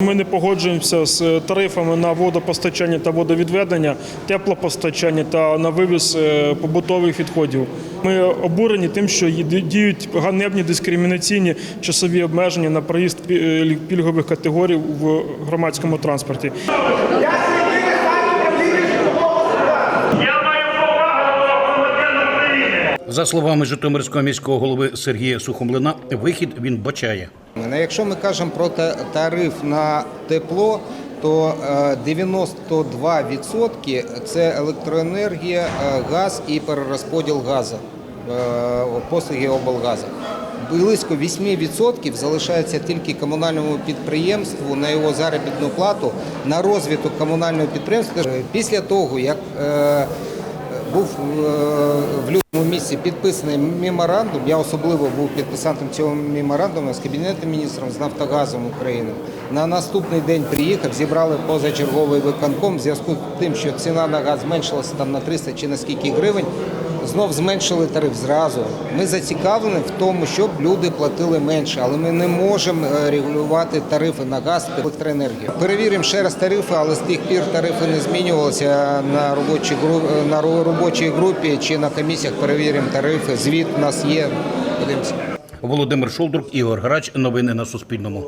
Ми не погоджуємося з тарифами на водопостачання та водовідведення, теплопостачання та на вивіз е, побутових відходів. Ми обурені тим, що діють ганебні дискримінаційні часові обмеження на проїзд пільгових категорій в громадському транспорті. За словами Житомирського міського голови Сергія Сухомлина, вихід він бачає. Якщо ми кажемо про тариф на тепло, то е, 92% це електроенергія, е, газ і перерозподіл газу, е, послуги облгазу. Близько 8% залишається тільки комунальному підприємству на його заробітну плату на розвиток комунального підприємства. Е, Після того, як е, був е, в лютому місці підписаний меморандум. Я особливо був підписантом цього меморандуму з Кабінетом міністром з Нафтогазом України. На наступний день приїхав, зібрали позачерговий виконком в зв'язку з тим, що ціна на газ зменшилася там на 300 чи на скільки гривень. Знов зменшили тариф зразу. Ми зацікавлені в тому, щоб люди платили менше, але ми не можемо е, регулювати тарифи на газ та електроенергію. Перевіримо ще раз тарифи, але з тих пір тарифи не змінювалися на робочій гру- на робочій групі чи на комісіях. Перевіримо тарифи. Звіт у нас є. Подивимося. Володимир Шолдрук, Ігор Грач. Новини на Суспільному.